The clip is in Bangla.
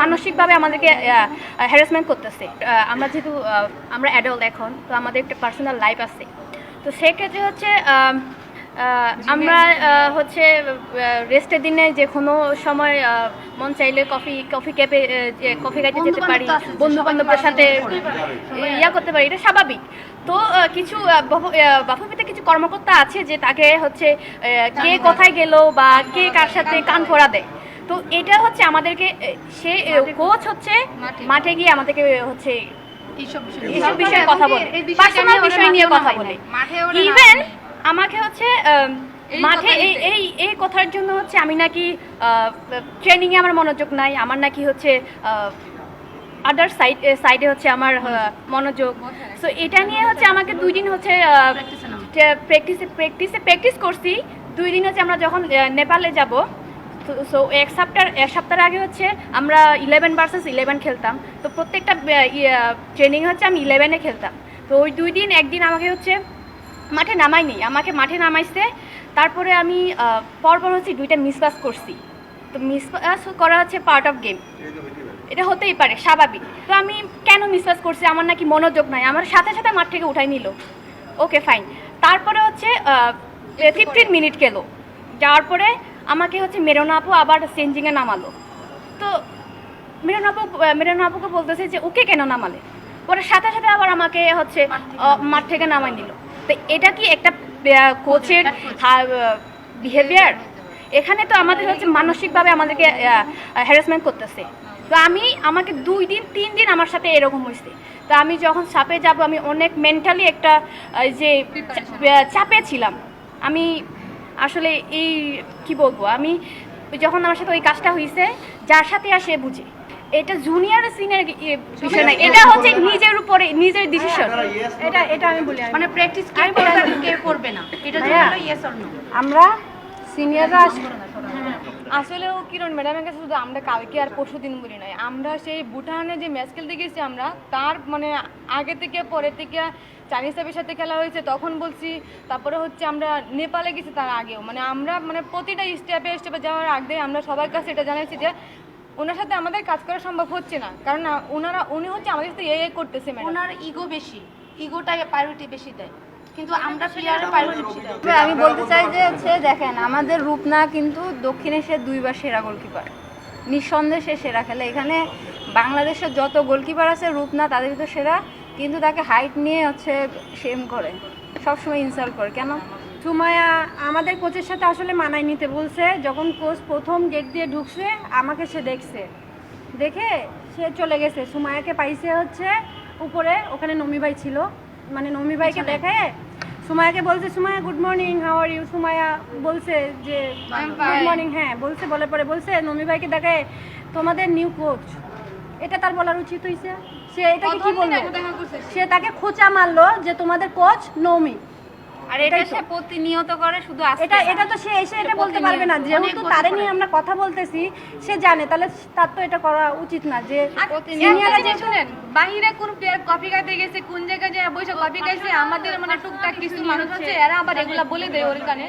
মানসিকভাবে আমাদেরকে হ্যারাসমেন্ট করতেছে। আমরা যেহেতু আমরা অ্যাডাল্ট এখন তো আমাদের একটা পার্সোনাল লাইফ আছে। তো সেক্ষেত্রে হচ্ছে আমরা হচ্ছে রেস্টের দিনে যে কোনো সময় মন চাইলে কফি কফি ক্যাপে কফি খাইতে যেতে পারি বন্ধু বান্ধবের সাথে ইয়া করতে পারি এটা স্বাভাবিক। তো কিছু বাফুপিতে কিছু কর্মকর্তা আছে যে তাকে হচ্ছে কে কোথায় গেল বা কে কার সাথে কান ফোড়া দেয়। তো এটা হচ্ছে আমাদেরকে সে কোচ হচ্ছে মাঠে। গিয়ে আমাদেরকে হচ্ছে এইসব বিষয়ে কথা বলে। পার্সোনাল বিষয় নিয়ে কথা বলে। ইভেন আমাকে হচ্ছে মাঠে এই এই এই কথার জন্য হচ্ছে আমি নাকি ট্রেনিং এ আমার মনোযোগ নাই। আমার নাকি হচ্ছে আদার সাইড সাইডে হচ্ছে আমার মনোযোগ। সো এটা নিয়ে হচ্ছে আমাকে দুই দিন হচ্ছে প্র্যাকটিসে প্র্যাকটিসে প্র্যাকটিস করছি। দুই দিন হচ্ছে আমরা যখন নেপালে যাব সো এক সপ্তাহ, এক সপ্তাহের আগে হচ্ছে আমরা ইলেভেন ভার্সেস ইলেভেন খেলতাম। তো প্রত্যেকটা ট্রেনিং হচ্ছে আমি ইলেভেনে খেলতাম। তো ওই দুই দিন, একদিন আমাকে হচ্ছে মাঠে নামায়নি। আমাকে মাঠে নামাইছে, তারপরে আমি পরপর হচ্ছে দুইটা মিসপাস করছি। তো মিসপাস করা হচ্ছে পার্ট অফ গেম এটা হতেই পারে, স্বাভাবিক। তো আমি কেন মিসপাস করছি? আমার নাকি মনোযোগ নাই। আমার সাথে সাথে মাঠ থেকে উঠাই নিল। ওকে ফাইন তারপরে হচ্ছে ফিফটিন মিনিট গেলো যাওয়ার পরে আমাকে হচ্ছে মেরোনা আপু আবার চেঞ্জিংয়ে নামালো। তো মেরোনা আপু মেরোনা আপুকে বলতেছে যে ওকে কেন নামালে? পরে সাথে সাথে আবার আমাকে হচ্ছে মাঠ থেকে নামাই নিল। তো এটা কি একটা কোচের বিহেভিয়ার এখানে তো আমাদের হচ্ছে মানসিকভাবে আমাদেরকে হ্যারাসমেন্ট করতেছে। তো আমি আমাকে দুই দিন তিন দিন আমার সাথে এরকম হয়েছে। তো আমি যখন চাপে যাব আমি অনেক মেন্টালি একটা যে চাপে ছিলাম। আমি আসলে এই কি বলব আমি যখন আমার সাথে ওই কাজটা হয়েছে যার সাথে আসে বুঝে। এটা জুনিয়র সিনিয়র বিষয় না এটা হচ্ছে নিজের উপরে নিজের ডিসিশন এটা এটা আমি বলি মানে প্র্যাকটিস কে করবে কে করবে না? এটা জন্য হলো ইয়েস অর নো আমরা সিনিয়ররা আসলেও কিরণ ম্যাডামের কাছে শুধু আমরা কালকে আর পরশু দিন বলি নাই। আমরা সেই ভুটানে যে ম্যাচ খেলতে গেছি আমরা, তার মানে আগে থেকে পরে থেকে, চাইনিজ সাহেবের সাথে খেলা হয়েছে, তখন বলছি, তারপরে হচ্ছে আমরা নেপালে গেছি তার আগেও। মানে আমরা মানে প্রতিটা স্টেপে স্টেপে যাওয়ার আগে আমরা সবার কাছে এটা জানাইছি যে, ওনার সাথে আমাদের কাজ করা সম্ভব হচ্ছে না। কারণ ওনারা, উনি হচ্ছে আমাদের সাথে এ করতেছে ওনার ইগো বেশি ইগোটাই প্রায়োরিটি বেশি দেয়। কিন্তু আমরা প্লেয়ারের প্রায়োরিটি বেশি আমি বলতে চাই যে হচ্ছে, দেখেন, আমাদের রূপনা কিন্তু দক্ষিণে সে দুইবার সেরা গোলকিপার নিঃসন্দেহে সে সেরা খেলে। এখানে বাংলাদেশের যত গোলকিপার আছে, রূপনা তাদের ভিতর সেরা, কিন্তু তাকে হাইট নিয়ে হচ্ছে সেম করে। সবসময় ইনসাল্ট করে। কেন? সুমায়া আমাদের কোচের সাথে আসলে মানায় নিতে বলছে, যখন কোচ প্রথম গেট দিয়ে ঢুকছে, আমাকে সে দেখছে। দেখে সে চলে গেছে। সুমায়াকে পাইছে হচ্ছে উপরে, ওখানে নমি ভাই ছিল। মানে নমি ভাইকে দেখে সুমায়াকে বলছে Sumaiya good morning how are you Sumaiya বলছে যে গুড মর্নিং হ্যাঁ বলছে বলে পরে বলছে নমি ভাইকে দেখে তোমাদের নিউ কোচ এটা তার বলার উচিত হয়েছে সে এটাকে কি বলবে সে তাকে খোঁচা মারলো যে তোমাদের কোচ নৌমি। আর এটা সে প্রতিনিয়ত করে শুধু এটা এটা তো সে এসে এটা বলতে পারবে না যেহেতু তারে নিয়ে আমরা কথা বলতেছি সে জানে তাহলে তার তো এটা করা উচিত না যে শুনেন বাহিরে কোন প্লেয়ার কফি খাইতে গেছে কোন জায়গায় যায় বসে কফি খাইছে আমাদের মানে টুকটাক কিছু মানুষ আছে এরা আবার এগুলা বলে দেয় ওর কানে।